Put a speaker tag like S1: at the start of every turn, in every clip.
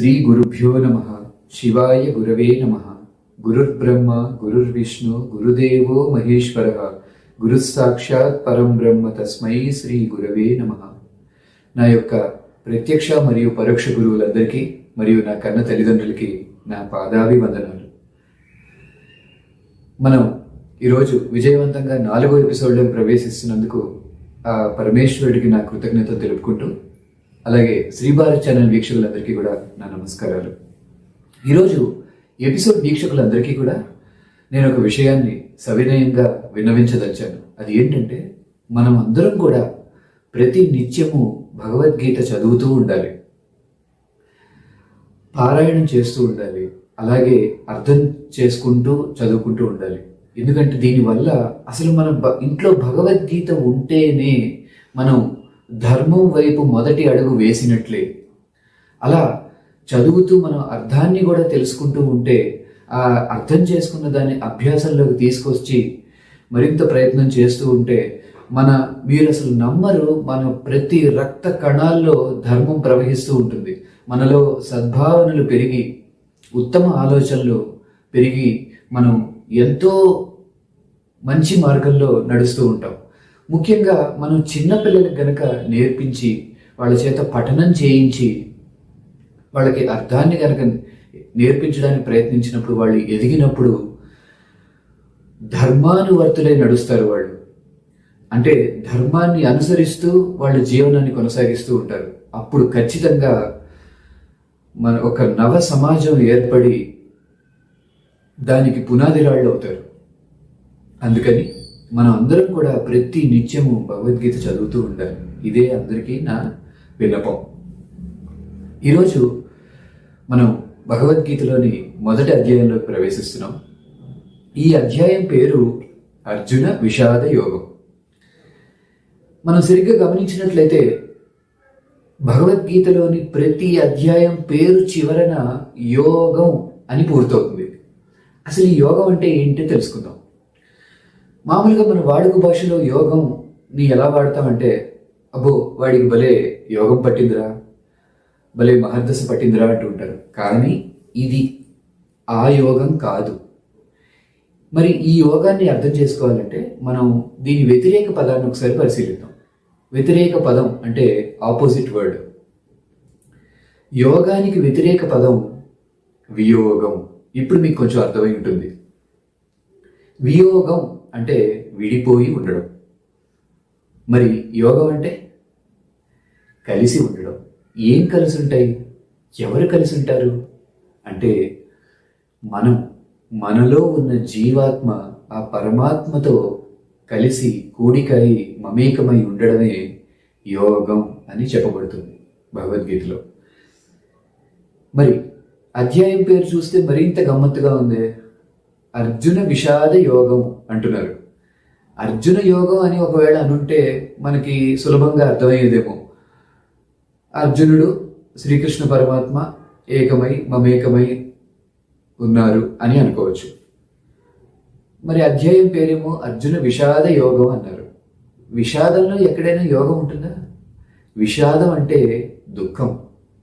S1: శ్రీ గురుభ్యో నమ. శివాయ గురవే నమ. గురుర్బ్రహ్మ గురుర్విష్ణు గురుదేవో మహేశ్వర. గురు సాక్షాత్ పరం బ్రహ్మ తస్మై శ్రీ గురవే నమ. నా యొక్క ప్రత్యక్ష మరియు పరోక్ష గురువులందరికీ మరియు నా కన్న తల్లిదండ్రులకి నా పాదాభివందనాలు. మనం ఈరోజు విజయవంతంగా నాలుగో ఎపిసోడ్లో ప్రవేశిస్తున్నందుకు ఆ పరమేశ్వరుడికి నా కృతజ్ఞత తెలుపుకుంటూ అలాగే శ్రీభారత్ ఛానల్ వీక్షకులందరికీ కూడా నా నమస్కారాలు. ఈరోజు ఎపిసోడ్ వీక్షకులందరికీ కూడా నేను ఒక విషయాన్ని సవినయంగా విన్నవించదలిచాను. అది ఏంటంటే మనం అందరం కూడా ప్రతి నిత్యము భగవద్గీత చదువుతూ ఉండాలి. పారాయణం చేస్తూ ఉండాలి. అలాగే అర్థం చేసుకుంటూ చదువుకుంటూ ఉండాలి. ఎందుకంటే దీనివల్ల అసలు మన ఇంట్లో భగవద్గీత ఉంటేనే మనం ధర్మం వైపు మొదటి అడుగు వేసినట్లే. అలా చదువుతూ మనం అర్థాన్ని కూడా తెలుసుకుంటూ ఉంటే ఆ అర్థం చేసుకున్న దాన్ని అభ్యాసంలోకి తీసుకొచ్చి మరింత ప్రయత్నం చేస్తూ ఉంటే మన మీరు అసలు నమ్మరు మన ప్రతి రక్త కణాల్లో ధర్మం ప్రవహిస్తూ ఉంటుంది. మనలో సద్భావనలు పెరిగి ఉత్తమ ఆలోచనలు పెరిగి మనం ఎంతో మంచి మార్గంలో నడుస్తూ ఉంటాం. ముఖ్యంగా మనం చిన్నపిల్లలకు గనక నేర్పించి వాళ్ళ చేత పఠనం చేయించి వాళ్ళకి అర్థాన్ని కనుక నేర్పించడానికి ప్రయత్నించినప్పుడు వాళ్ళు ఎదిగినప్పుడు ధర్మానువర్తులై నడుస్తారు వాళ్ళు. అంటే ధర్మాన్ని అనుసరిస్తూ వాళ్ళ జీవనాన్ని కొనసాగిస్తూ ఉంటారు. అప్పుడు ఖచ్చితంగా మన ఒక నవ సమాజం ఏర్పడి దానికి పునాది రాళ్ళు అవుతారు. అందుకని మనం అందరం కూడా ప్రతి నిత్యము భగవద్గీత చదువుతూ ఉండాలి. ఇదే అందరికీ నా విన్నపం. ఈరోజు మనం భగవద్గీతలోని మొదటి అధ్యాయంలోకి ప్రవేశిస్తున్నాం. ఈ అధ్యాయం పేరు అర్జున విషాద యోగం. మనం సరిగ్గా గమనించినట్లయితే భగవద్గీతలోని ప్రతి అధ్యాయం పేరు చివరన యోగం అని పూర్తవుతుంది. అసలు ఈ యోగం అంటే ఏంటో తెలుసుకుందాం. మామూలుగా మన వాడుక భాషలో యోగం నీ ఎలా వాడతామంటే అబ్బో వాడికి భలే యోగం పట్టిందిరా భలే మహర్దశ పట్టిందిరా అంటూ ఉంటారు. కానీ ఇది ఆ యోగం కాదు. మరి ఈ యోగాన్ని అర్థం చేసుకోవాలంటే మనం దీని వ్యతిరేక పదాన్ని ఒకసారి పరిశీలిద్దాం. వ్యతిరేక పదం అంటే ఆపోజిట్ వర్డ్. యోగానికి వ్యతిరేక పదం వియోగం. ఇప్పుడు మీకు కొంచెం అర్థమై ఉంటుంది. వియోగం అంటే విడిపోయి ఉండడం. మరి యోగం అంటే? కలిసి ఉండడం. ఏం కలిసి ఉంటాయి ఎవరు కలిసి ఉంటారు అంటే మనం మనలో ఉన్న జీవాత్మ ఆ పరమాత్మతో కలిసి కూడికై మమేకమై ఉండడమే యోగం అని చెప్పబడుతుంది భగవద్గీతలో. మరి అధ్యాయం పేరు చూస్తే మరింత గమ్మత్తుగా ఉంది? అర్జున విషాద యోగం అంటున్నారు అర్జున యోగం అని ఒకవేళ అనుంటే మనకి సులభంగా అర్థమయ్యేదేమో. అర్జునుడు శ్రీకృష్ణ పరమాత్మ ఏకమై మమేకమై ఉన్నారు అని అనుకోవచ్చు. మరి అధ్యాయం పేరేమో అర్జున విషాద యోగం అన్నారు. విషాదంలో ఎక్కడైనా యోగం ఉంటుందా? విషాదం అంటే దుఃఖం.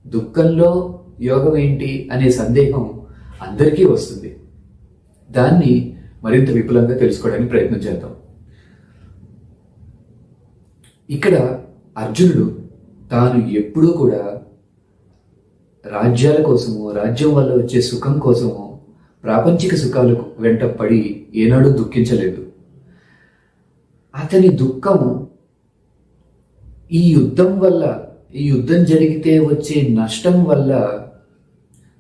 S1: దుఃఖంలో యోగం ఏంటి అనే సందేహం అందరికీ వస్తుంది. దాన్ని మరింత విపులంగా తెలుసుకోవడానికి ప్రయత్నం చేద్దాం. ఇక్కడ అర్జునుడు తాను ఎప్పుడూ కూడా రాజ్యాల కోసము రాజ్యం వల్ల వచ్చే సుఖం కోసము ప్రాపంచిక సుఖాలకు వెంట పడి ఏనాడు దుఃఖించలేదు. అతని దుఃఖము ఈ యుద్ధం వల్ల ఈ యుద్ధం జరిగితే వచ్చే నష్టం వల్ల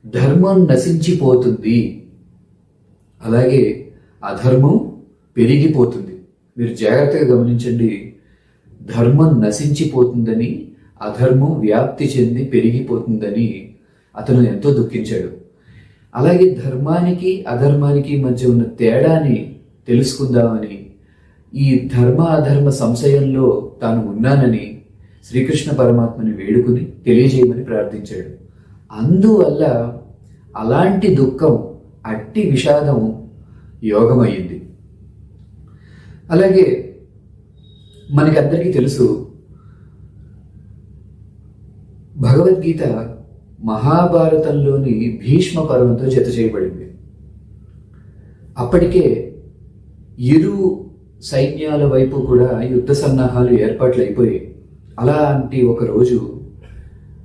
S1: ధర్మం నశించిపోతుంది. అలాగే అధర్మం పెరిగిపోతుంది. మీరు జాగ్రత్తగా గమనించండి. ధర్మం నశించిపోతుందని అధర్మం వ్యాప్తి చెంది పెరిగిపోతుందని అతను ఎంతో దుఃఖించాడు. అలాగే ధర్మానికి అధర్మానికి మధ్య ఉన్న తేడాని తెలుసుకుందామని ఈ ధర్మ అధర్మ సంశయంలో తాను ఉన్నానని శ్రీకృష్ణ పరమాత్మని వేడుకుని తెలియజేయమని ప్రార్థించాడు. అందువల్ల అలాంటి దుఃఖం అట్టి విషాదం యోగమయ్యింది. అలాగే మనకందరికీ తెలుసు భగవద్గీత మహాభారతంలోని భీష్మ పర్వంతో జత చేయబడింది. అప్పటికే ఇరు సైన్యాల వైపు కూడా యుద్ధ సన్నాహాలు ఏర్పాట్లు అయిపోయాయి అలాంటి ఒక రోజు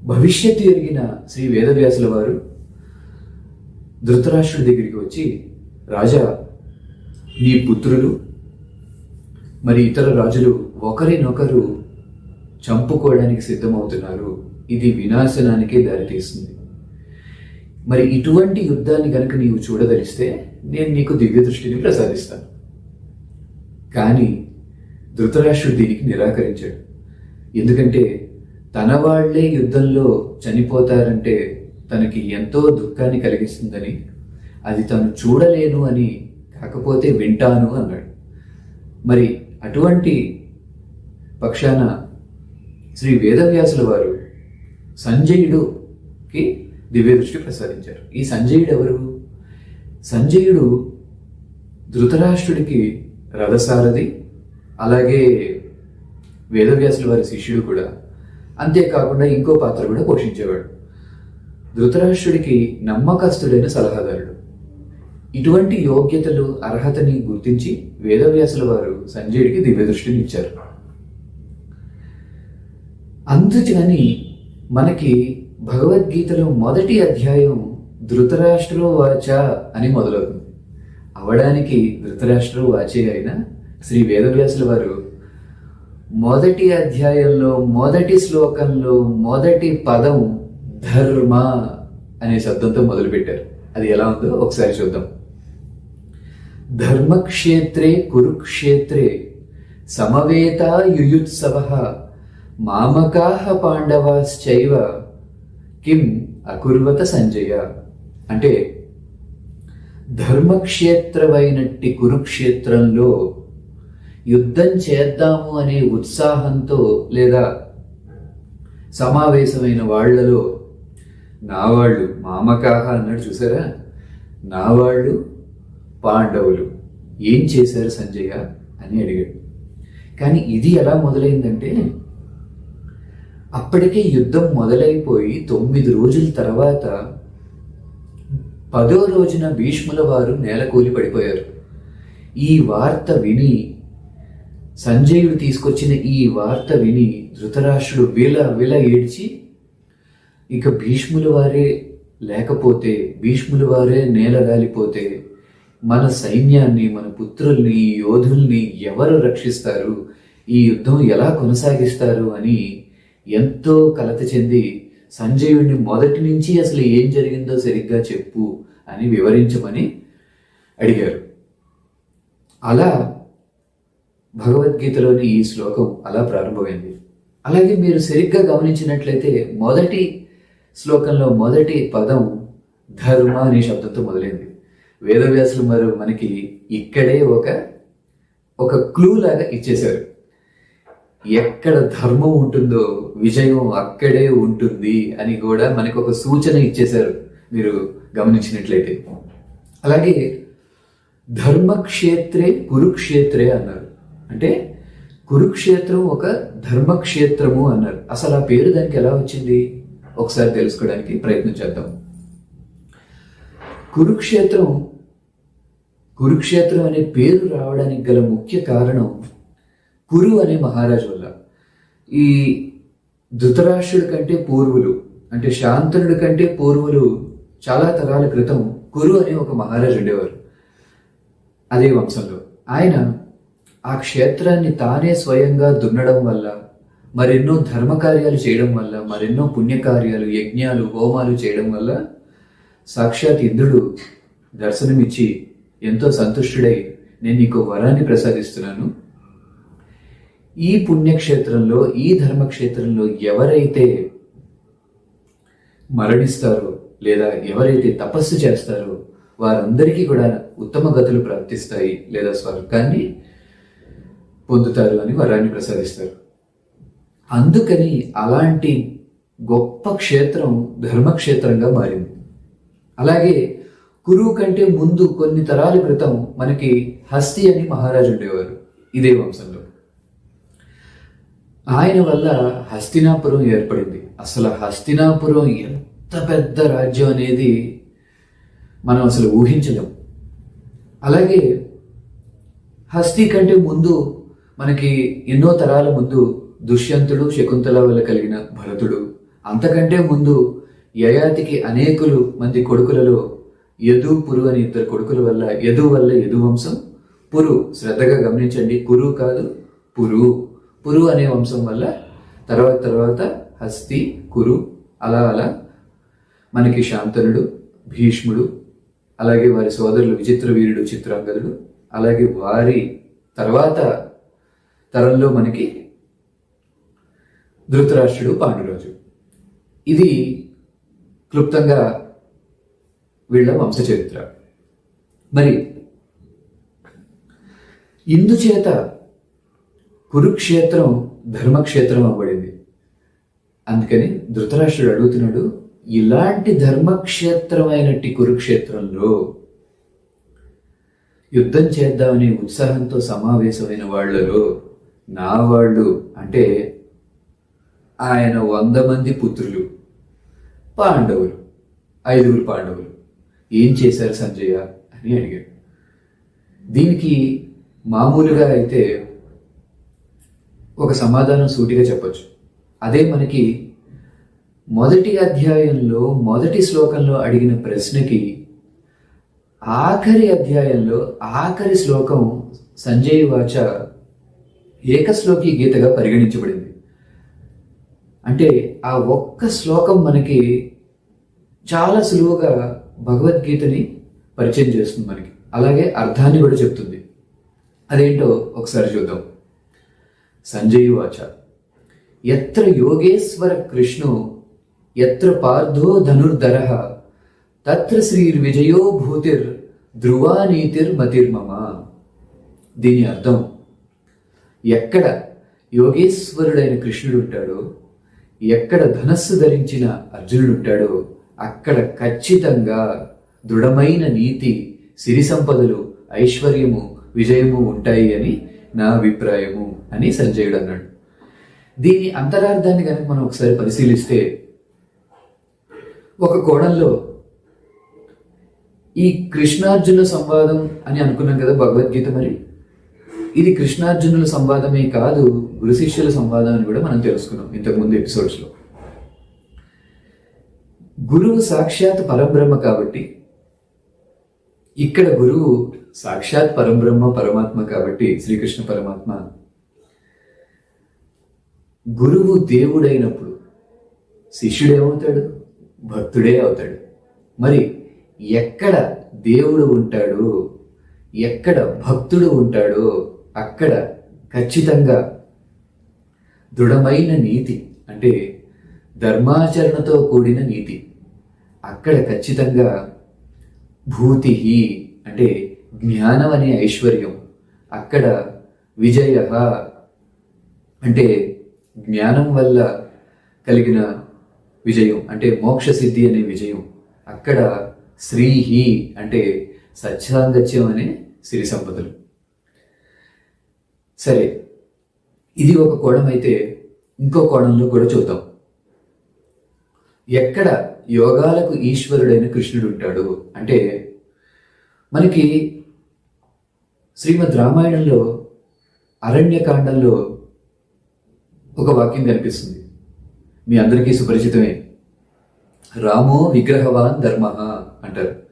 S1: భవిష్యత్తు ఎరిగిన శ్రీ వేదవ్యాసుల వారు ధృతరాష్ట్రుడి దగ్గరికి వచ్చి రాజా నీ పుత్రులు మరి ఇతర రాజులు ఒకరినొకరు చంపుకోవడానికి సిద్ధమవుతున్నారు. ఇది వినాశనానికి దారితీస్తుంది మరి ఇటువంటి యుద్ధాన్ని కనుక నీవు చూడదలిస్తే నేను నీకు దివ్య దృష్టిని ప్రసాదిస్తాను. కానీ ధృతరాష్ట్రుడు దీనికి నిరాకరించాడు. ఎందుకంటే తన వాళ్ళే యుద్ధంలో చనిపోతారంటే తనకి ఎంతో దుఃఖాన్ని కలిగిస్తుందని అది తను చూడలేను అని కాకపోతే వింటాను అన్నాడు. మరి అటువంటి పక్షాన శ్రీ వేదవ్యాసుల వారు సంజయుడుకి దివ్య దృష్టి ప్రసాదించారు. ఈ సంజయుడు ఎవరు సంజయుడు ధృతరాష్ట్రుడికి రథసారథి అలాగే వేదవ్యాసుల వారి శిష్యుడు కూడా. అంతేకాకుండా ఇంకో పాత్ర కూడా పోషించేవాడు. ధృతరాష్ట్రుడికి నమ్మకస్తుడైన సలహాదారుడు. ఇటువంటి యోగ్యతలు అర్హతని గుర్తించి వేదవ్యాసుల వారు సంజయుడికి దివ్య దృష్టిని ఇచ్చారు. అందుకని మనకి భగవద్గీతలో మొదటి అధ్యాయం ధృతరాష్ట్రో వాచ అని మొదలవుతుంది. అవడానికి ధృతరాష్ట్రో వాచే అయిన శ్రీ వేదవ్యాసుల వారు మొదటి అధ్యాయంలో మొదటి శ్లోకంలో మొదటి పదం ధర్మ అనే శబ్దంతో మొదలుపెట్టారు. అది ఎలా ఉందో ఒకసారి చూద్దాం. ధర్మక్షేత్రే కురుక్షేత్రే సమవేత యుయుత్సవ మామకాహ పాండవాశ్చైవ కిం అకుర్వత సంజయ. అంటే ధర్మక్షేత్రమైనట్టి కురుక్షేత్రంలో యుద్ధం చేద్దాము అనే ఉత్సాహంతో లేదా సమావేశమైన వాళ్ళలో నా వాళ్ళు మామకాహ అన్నాడు చూసారా? నా వాళ్ళు పాండవులు ఏం చేశారు సంజయ అని అడిగాడు. కానీ ఇది ఎలా మొదలైందంటే అప్పటికే యుద్ధం మొదలైపోయి తొమ్మిది రోజుల తర్వాత పదో రోజున భీష్ముల వారు నేలకూలి పడిపోయారు. ఈ వార్త విని సంజయుడు తీసుకొచ్చిన ఈ వార్త విని ధృతరాష్ట్రుడు విల విల ఏడ్చి ఇక భీష్ముల వారే లేకపోతే భీష్ముల వారే నేలగాలిపోతే మన సైన్యాన్ని మన పుత్రుల్ని యోధుల్ని ఎవరు రక్షిస్తారు? ఈ యుద్ధం ఎలా కొనసాగిస్తారు అని ఎంతో కలత చెంది సంజయుడిని మొదటి నుంచి అసలు ఏం జరిగిందో సరిగ్గా చెప్పు అని వివరించమని అడిగారు. అలా భగవద్గీతలోని ఈ శ్లోకం అలా ప్రారంభమైంది. అలాగే మీరు సరిగ్గా గమనించినట్లయితే మొదటి శ్లోకంలో మొదటి పదం ధర్మ అనే శబ్దంతో మొదలైంది. వేదవ్యాసులు మరి మనకి ఇక్కడే ఒక ఒక క్లూ లాగా ఇచ్చేశారు. ఎక్కడ ధర్మం ఉంటుందో విజయం అక్కడే ఉంటుంది అని కూడా మనకు ఒక సూచన ఇచ్చేశారు మీరు గమనించినట్లయితే. అలాగే ధర్మక్షేత్రే కురుక్షేత్రే అన్నారు. అంటే కురుక్షేత్రం ఒక ధర్మక్షేత్రము అన్నారు. అసలు ఆ పేరు దానికి ఎలా వచ్చింది? ఒకసారి తెలుసుకోవడానికి ప్రయత్నం చేద్దాం. కురుక్షేత్రం కురుక్షేత్రం అనే పేరు రావడానికి గల ముఖ్య కారణం కురు అనే మహారాజు వల్ల. ఈ ధృతరాష్ట్రుడి కంటే పూర్వులు అంటే శాంతనుడి కంటే పూర్వులు చాలా తరాల క్రితం కురు అనే ఒక మహారాజు ఉండేవారు అదే వంశంలో. ఆయన ఆ క్షేత్రాన్ని తానే స్వయంగా దున్నడం వల్ల మరెన్నో ధర్మకార్యాలు చేయడం వల్ల మరెన్నో పుణ్యకార్యాలు యజ్ఞాలు హోమాలు చేయడం వల్ల సాక్షాత్ ఇంద్రుడు దర్శనమిచ్చి ఎంతో సంతుష్టుడై నేను నీకు వరాన్ని ప్రసాదిస్తున్నాను. ఈ పుణ్యక్షేత్రంలో ఈ ధర్మక్షేత్రంలో ఎవరైతే మరణిస్తారో లేదా ఎవరైతే తపస్సు చేస్తారో వారందరికీ కూడా ఉత్తమ గతులు ప్రాప్తిస్తాయి లేదా స్వర్గాన్ని పొందుతారు అని వరాన్ని ప్రసాదిస్తారు. అందుకని అలాంటి గొప్ప క్షేత్రం ధర్మక్షేత్రంగా మారింది. అలాగే కురువు కంటే ముందు కొన్ని తరాల క్రితం మనకి హస్తి అని మహారాజు ఉండేవారు ఇదే వంశంలో. ఆయన వల్ల హస్తినాపురం ఏర్పడింది. అసలు హస్తినాపురం ఎంత పెద్ద రాజ్యం అనేది మనం అసలు ఊహించలేం. అలాగే హస్తి కంటే ముందు మనకి ఎన్నో తరాల ముందు దుష్యంతుడు శకుంతల వల్ల కలిగిన భరతుడు. అంతకంటే ముందు యయాతికి అనేకులు మంది కొడుకులలో యదు పురు అని ఇద్దరు కొడుకుల వల్ల యదు వల్ల యదు వంశం పురు శ్రద్ధగా గమనించండి. కురు కాదు పురు. పురు అనే వంశం వల్ల తర్వాత తర్వాత హస్తి కురు అలా అలా మనకి శాంతనుడు భీష్ముడు అలాగే వారి సోదరులు విచిత్ర వీరుడు చిత్రాంగదుడు అలాగే వారి తర్వాత తరంలో మనకి ధృతరాష్ట్రుడు పాండురాజు. ఇది క్లుప్తంగా వీళ్ళ వంశ చరిత్ర మరి ఇందుచేత కురుక్షేత్రం ధర్మక్షేత్రం అవ్వబడింది అందుకని ధృతరాష్ట్రుడు అడుగుతున్నాడు ఇలాంటి ధర్మక్షేత్రమైనట్టి కురుక్షేత్రంలో యుద్ధం చేద్దామనే ఉత్సాహంతో సమావేశమైన వాళ్ళలో నా వాళ్ళు అంటే ఆయన వంద మంది పుత్రులు పాండవులు ఐదుగురు పాండవులు. ఏం చేశారు సంజయ అని అడిగాడు దీనికి మామూలుగా అయితే ఒక సమాధానం సూటిగా చెప్పొచ్చు. అదే మనకి మొదటి అధ్యాయంలో మొదటి శ్లోకంలో అడిగిన ప్రశ్నకి ఆఖరి అధ్యాయంలో ఆఖరి శ్లోకం సంజయ్ వాచ ఏకశ్లోకి గీతగా పరిగణించబడింది. అంటే ఆ ఒక్క శ్లోకం మనకి చాలా సులువుగా భగవద్గీతని పరిచయం చేస్తుంది మనకి. అలాగే అర్థాన్ని కూడా చెప్తుంది. అదేంటో ఒకసారి చూద్దాం. సంజయ్ వాచ ఎత్ర యోగేశ్వర కృష్ణో ఎత్ర పార్థో ధనుర్ధర తత్ర శ్రీర్విజయో భూతిర్ ధ్రువానీతిర్ మతిర్మమ. దీని అర్థం ఎక్కడ యోగేశ్వరుడైన కృష్ణుడు ఉంటాడో ఎక్కడ ధనస్సు ధరించిన అర్జునుడుంటాడో అక్కడ ఖచ్చితంగా దృఢమైన నీతి సిరి సంపదలు ఐశ్వర్యము విజయము ఉంటాయి అని నా అభిప్రాయము అని సంజయుడు అన్నాడు. దీని అంతరార్థాన్ని కనుక మనం ఒకసారి పరిశీలిస్తే ఒక కోణంలో ఈ కృష్ణార్జున సంవాదం అని అనుకున్నాం కదా భగవద్గీత మరి? ఇది కృష్ణార్జునుల సంవాదమే కాదు గురు శిష్యుల సంవాదం అని కూడా మనం తెలుసుకున్నాం ఇంతకుముందు ఎపిసోడ్స్లో గురువు సాక్షాత్ పరబ్రహ్మ కాబట్టి ఇక్కడ గురువు సాక్షాత్ పరబ్రహ్మ పరమాత్మ కాబట్టి శ్రీకృష్ణ పరమాత్మ. గురువు దేవుడైనప్పుడు శిష్యుడేమవుతాడు? భక్తుడే అవుతాడు. మరి ఎక్కడ దేవుడు ఉంటాడు ఎక్కడ భక్తుడు ఉంటాడో అక్కడ ఖచ్చితంగా దృఢమైన నీతి అంటే ధర్మాచరణతో కూడిన నీతి. అక్కడ ఖచ్చితంగా భూతి అంటే జ్ఞానం అనే ఐశ్వర్యం. అక్కడ విజయ అంటే జ్ఞానం వల్ల కలిగిన విజయం అంటే మోక్ష సిద్ధి అనే విజయం. అక్కడ శ్రీహి అంటే సత్యాంగత్యం అనే సిరి సంపదలు. సరే ఇది ఒక కోణం అయితే ఇంకో కోణంలో కూడా చూద్దాం. ఎక్కడ యోగాలకు ఈశ్వరుడైన కృష్ణుడు ఉంటాడు? అంటే మనకి శ్రీమద్ రామాయణంలో అరణ్యకాండంలో ఒక వాక్యం కనిపిస్తుంది. మీ అందరికీ సుపరిచితమే. రామో విగ్రహవాన్ ధర్మ అంటారు.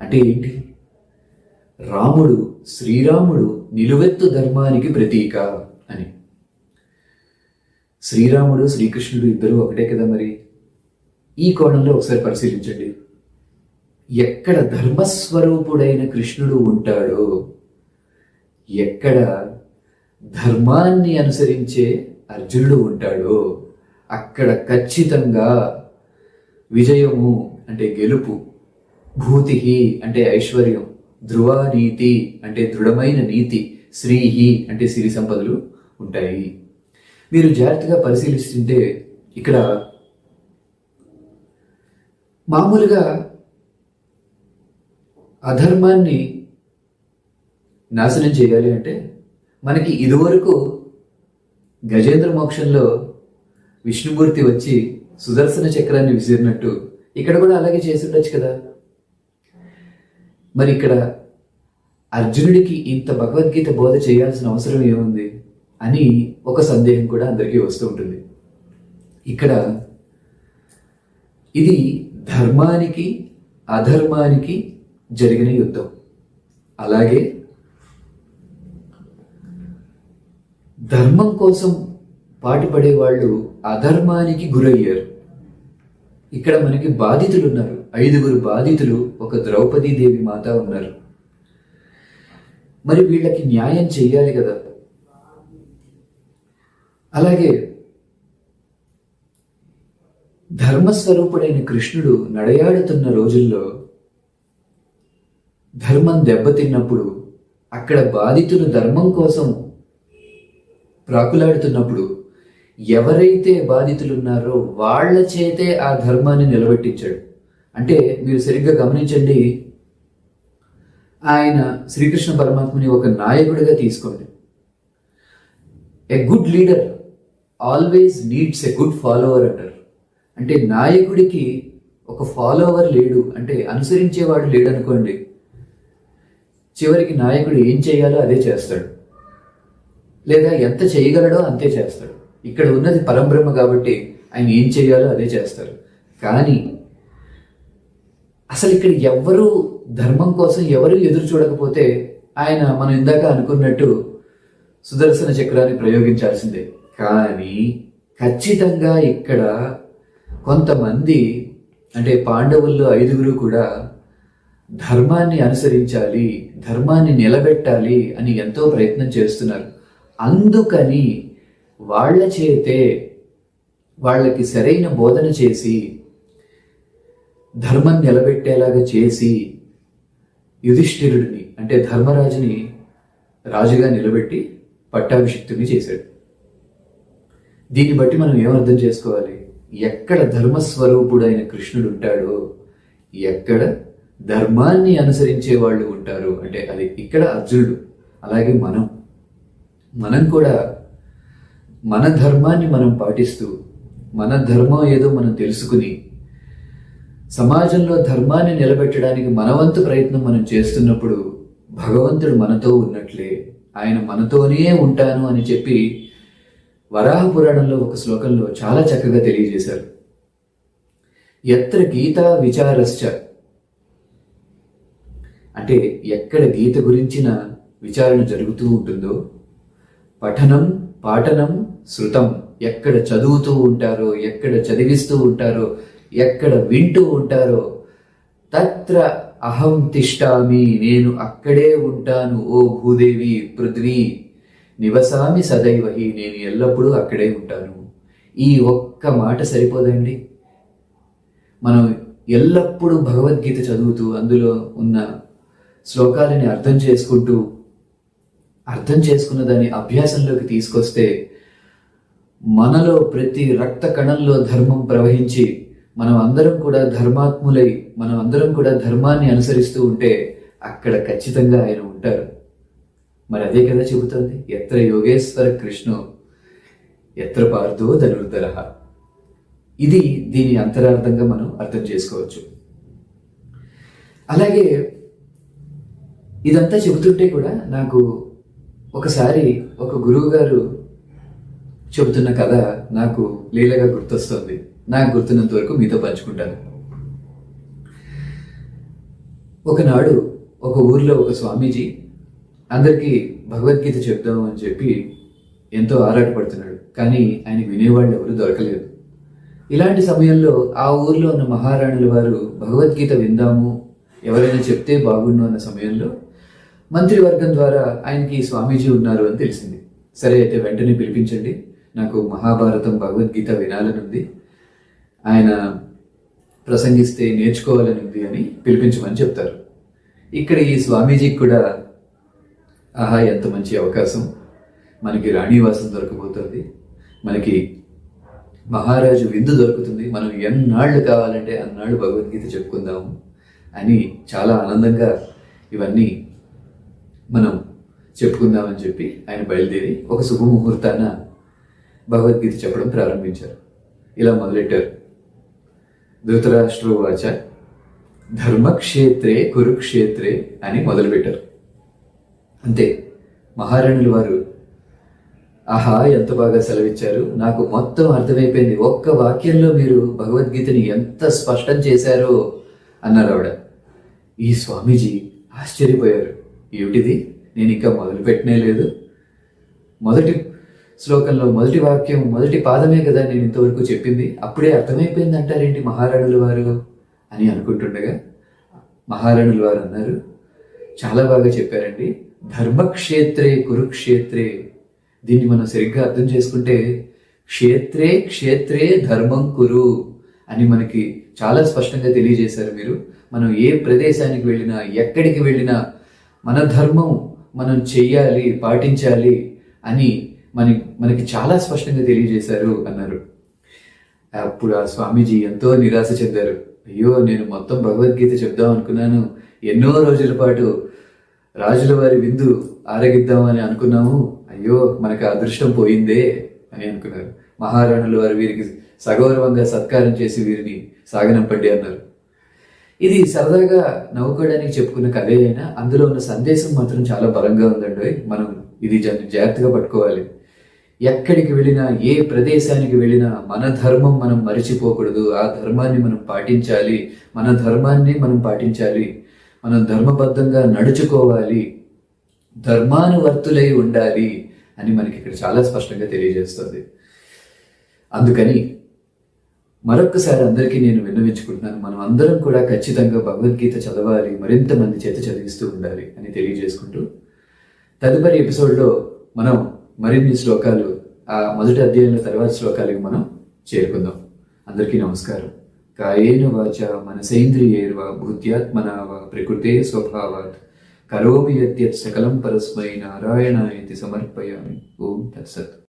S1: అంటే ఏంటి? రాముడు శ్రీరాముడు నిలువెత్తు ధర్మానికి ప్రతీక అని. శ్రీరాముడు శ్రీకృష్ణుడు ఇద్దరు ఒకటే కదా మరి? ఈ కోణంలో ఒకసారి పరిశీలించండి. ఎక్కడ ధర్మస్వరూపుడైన కృష్ణుడు ఉంటాడో ఎక్కడ ధర్మాన్ని అనుసరించే అర్జునుడు ఉంటాడో అక్కడ ఖచ్చితంగా విజయము అంటే గెలుపు భూతి అంటే ఐశ్వర్యం ధ్రువానీతి అంటే దృఢమైన నీతి శ్రీహి అంటే సిరి సంపదలు ఉంటాయి. మీరు జాగ్రత్తగా పరిశీలిస్తుంటే ఇక్కడ మామూలుగా అధర్మాన్ని నాశనం చేయాలి అంటే మనకి ఇదివరకు గజేంద్ర మోక్షంలో విష్ణుమూర్తి వచ్చి సుదర్శన చక్రాన్ని విసిరినట్టు ఇక్కడ కూడా అలాగే చేసి ఉండొచ్చు కదా. మరి ఇక్కడ అర్జునుడికి ఇంత భగవద్గీత బోధ చేయాల్సిన అవసరం ఏముంది అని ఒక సందేహం కూడా అందరికీ వస్తూ ఉంటుంది. ఇక్కడ ఇది ధర్మానికి అధర్మానికి జరిగిన యుద్ధం. అలాగే ధర్మం కోసం పాటుపడే వాళ్ళు అధర్మానికి గురయ్యారు. ఇక్కడ మనకి బాధితులు ఉన్నారు ఐదుగురు బాధితులు ఒక ద్రౌపదీ దేవి మాత ఉన్నారు. మరి వీళ్ళకి న్యాయం చెయ్యాలి కదా? అలాగే ధర్మస్వరూపుడైన కృష్ణుడు నడయాడుతున్న రోజుల్లో ధర్మం దెబ్బతిన్నప్పుడు అక్కడ బాధితులు ధర్మం కోసం ప్రాకులాడుతున్నప్పుడు ఎవరైతే బాధితులున్నారో వాళ్ళ చేతే ఆ ధర్మాన్ని నిలబెట్టించాడు. అంటే మీరు సరిగ్గా గమనించండి ఆయన శ్రీకృష్ణ పరమాత్మని ఒక నాయకుడిగా తీసుకోండి. A good leader always needs a good follower అంటారు. అంటే నాయకుడికి ఒక ఫాలోవర్ లేడు అంటే అనుసరించేవాడు లేడు అనుకోండి చివరికి నాయకుడు ఏం చేయాలో అదే చేస్తాడు. లేదా ఎంత చేయగలడో అంతే చేస్తాడు. ఇక్కడ ఉన్నది పరంబ్రహ్మ కాబట్టి ఆయన ఏం చేయాలో అదే చేస్తారు కానీ అసలు ఇక్కడ ఎవరు ధర్మం కోసం ఎవరు ఎదురు చూడకపోతే ఆయన మనం ఇందాక అనుకున్నట్టు సుదర్శన చక్రాన్ని ప్రయోగించాల్సిందే. కానీ ఖచ్చితంగా ఇక్కడ కొంతమంది అంటే పాండవుల్లో ఐదుగురు కూడా ధర్మాన్ని అనుసరించాలి ధర్మాన్ని నిలబెట్టాలి అని ఎంతో ప్రయత్నం చేస్తున్నారు. అందుకని వాళ్ళ చేతే వాళ్ళకి సరైన బోధన చేసి ధర్మం నిలబెట్టేలాగా చేసి యుధిష్ఠిరుడిని అంటే ధర్మరాజుని రాజుగా నిలబెట్టి పట్టాభిషిక్తుని చేశాడు. దీన్ని బట్టి మనం ఏమర్థం చేసుకోవాలి? ఎక్కడ ధర్మస్వరూపుడైన కృష్ణుడు ఉంటాడో ఎక్కడ ధర్మాన్ని అనుసరించే వాళ్ళు ఉంటారు అంటే అది ఇక్కడ అర్జునుడు అలాగే మనం. మనం కూడా మన ధర్మాన్ని మనం పాటిస్తూ మన ధర్మం ఏదో మనం తెలుసుకుని సమాజంలో ధర్మాన్ని నిలబెట్టడానికి మనవంతు ప్రయత్నం మనం చేస్తున్నప్పుడు భగవంతుడు మనతో ఉన్నట్లే. ఆయన మనతోనే ఉంటాను అని చెప్పి వరాహ పురాణంలో ఒక శ్లోకంలో చాలా చక్కగా తెలియజేశారు. ఎత్ర గీత విచారశ్చ. అంటే ఎక్కడ గీత గురించిన విచారణ జరుగుతూ ఉంటుందో పఠనం పాఠనం శృతం ఎక్కడ చదువుతూ ఉంటారో ఎక్కడ చదివిస్తూ ఉంటారో ఎక్కడ వింటూ ఉంటారో తత్ర అహం తిష్టామి నేను అక్కడే ఉంటాను ఓ భూదేవి పృథ్వీ. నివసామి సదైవహి నేను ఎల్లప్పుడూ అక్కడే ఉంటాను. ఈ ఒక్క మాట సరిపోదండి? మనం ఎల్లప్పుడూ భగవద్గీత చదువుతూ అందులో ఉన్న శ్లోకాలని అర్థం చేసుకుంటూ అర్థం చేసుకున్న దాన్ని అభ్యాసంలోకి తీసుకొస్తే మనలో ప్రతి రక్త కణంలో ధర్మం ప్రవహించి మనం అందరం కూడా ధర్మాత్ములై మనం అందరం కూడా ధర్మాన్ని అనుసరిస్తూ ఉంటే అక్కడ ఖచ్చితంగా ఆయన ఉంటారు. మరి అదే కదా చెబుతోంది ఎత్ర యోగేశ్వర కృష్ణు ఎత్ర పార్థో ధనుర్ధర. ఇది దీని అంతరార్థంగా మనం అర్థం చేసుకోవచ్చు. అలాగే ఇదంతా చెబుతుంటే కూడా నాకు ఒకసారి ఒక గురువు గారు చెబుతున్న కథ నాకు లీలగా గుర్తొస్తుంది. నాకు గుర్తున్నంత వరకు మీతో పంచుకుంటాను. ఒకనాడు ఒక ఊర్లో ఒక స్వామీజీ అందరికీ భగవద్గీత చెప్దాం అని చెప్పి ఎంతో ఆరాటపడుతున్నాడు కానీ ఆయన వినేవాళ్ళు ఎవరు దొరకలేదు. ఇలాంటి సమయంలో ఆ ఊర్లో ఉన్న మహారాణుల వారు భగవద్గీత విందాము ఎవరైనా చెప్తే బాగుండు అన్న సమయంలో మంత్రివర్గం ద్వారా ఆయనకి స్వామీజీ ఉన్నారు అని తెలిసింది. సరే అయితే వెంటనే పిలిపించండి. నాకు మహాభారతం భగవద్గీత వినాలని ఉంది ఆయన ప్రసంగిస్తే నేర్చుకోవాలని ఉంది అని పిలిపించమని చెప్తారు. ఇక్కడ ఈ స్వామీజీకి కూడా ఆహా ఎంత మంచి అవకాశం. మనకి రాణివాసం దొరకబోతుంది. మనకి మహారాజు విందు దొరుకుతుంది. మనం ఎన్నాళ్ళు కావాలంటే అన్నాళ్ళు భగవద్గీత చెప్పుకుందాము అని చాలా ఆనందంగా ఇవన్నీ మనం చెప్పుకుందామని చెప్పి ఆయన బయలుదేరి ఒక శుభముహూర్తాన భగవద్గీత చెప్పడం ప్రారంభించారు. ఇలా మొదలెట్టారు. ధృతరాష్ట్రోవాచ ధర్మక్షేత్రే కురుక్షేత్రే అని మొదలుపెట్టారు. అంతే మహారాణులు వారు ఆహా ఎంత బాగా సెలవిచ్చారు. నాకు మొత్తం అర్థమైపోయింది. ఒక్క వాక్యంలో మీరు భగవద్గీతని ఎంత స్పష్టం చేశారో అన్నారు ఆవిడ. ఈ స్వామీజీ ఆశ్చర్యపోయారు. ఏమిటిది? నేను ఇంకా మొదలు పెట్టనే లేదు. మొదటి శ్లోకంలో మొదటి వాక్యం మొదటి పాదమే కదా నేను ఇంతవరకు చెప్పింది. అప్పుడే అర్థమైపోయింది అంటారేంటి మహారాణుల వారు అని అనుకుంటుండగా మహారాణుల వారు అన్నారు చాలా బాగా చెప్పారండి. ధర్మక్షేత్రే కురుక్షేత్రే. దీన్ని మనం సరిగ్గా అర్థం చేసుకుంటే క్షేత్రే క్షేత్రే ధర్మం కురు అని మనకి చాలా స్పష్టంగా తెలియజేశారు మీరు. మనం ఏ ప్రదేశానికి వెళ్ళినా ఎక్కడికి వెళ్ళినా మన ధర్మం మనం చెయ్యాలి పాటించాలి అని మనకి మనకి చాలా స్పష్టంగా తెలియజేశారు అన్నారు. అప్పుడు ఆ స్వామీజీ ఎంతో నిరాశ చెందారు. అయ్యో నేను మొత్తం భగవద్గీత చెప్దాం అనుకున్నాను. ఎన్నో రోజుల పాటు రాజుల వారి విందు ఆరగిద్దామని అనుకున్నాము. అయ్యో మనకు అదృష్టం పోయిందే అని అనుకున్నారు. మహారాణులు వారు వీరికి సగౌరవంగా సత్కారం చేసి వీరిని సాగనంపండి అన్నారు. ఇది సరదాగా నవ్వుకోవడానికి చెప్పుకున్న కథే అయినా అందులో ఉన్న సందేశం మాత్రం చాలా బలంగా ఉందండి మనం ఇది జాగ్రత్తగా పట్టుకోవాలి. ఎక్కడికి వెళ్ళినా ఏ ప్రదేశానికి వెళ్ళినా మన ధర్మం మనం మరిచిపోకూడదు. ఆ ధర్మాన్ని మనం పాటించాలి. మన ధర్మాన్ని మనం పాటించాలి. మనం ధర్మబద్ధంగా నడుచుకోవాలి. ధర్మానువర్తులై ఉండాలి అని మనకి ఇక్కడ చాలా స్పష్టంగా తెలియజేస్తుంది. అందుకని మరొక్కసారి అందరికీ నేను విన్నవించుకుంటున్నాను. మనం అందరం కూడా ఖచ్చితంగా భగవద్గీత చదవాలి. మరింత మంది చేత చదివిస్తూ ఉండాలి అని తెలియజేసుకుంటూ తదుపరి ఎపిసోడ్లో మనం మరిన్ని శ్లోకాలు ఆ మొదటి అధ్యాయంలో తర్వాత శ్లోకాలకి మనం చేరుకుందాం. అందరికీ నమస్కారం. కాయేన వాచ మనసేంద్రియేర్వా బుద్ధ్యాత్మనా వా ప్రకృతే స్వభావాత్. కరోమి యత్ సకలం పరస్మై నారాయణాయతి సమర్పయామి. ఓం తత్సత్.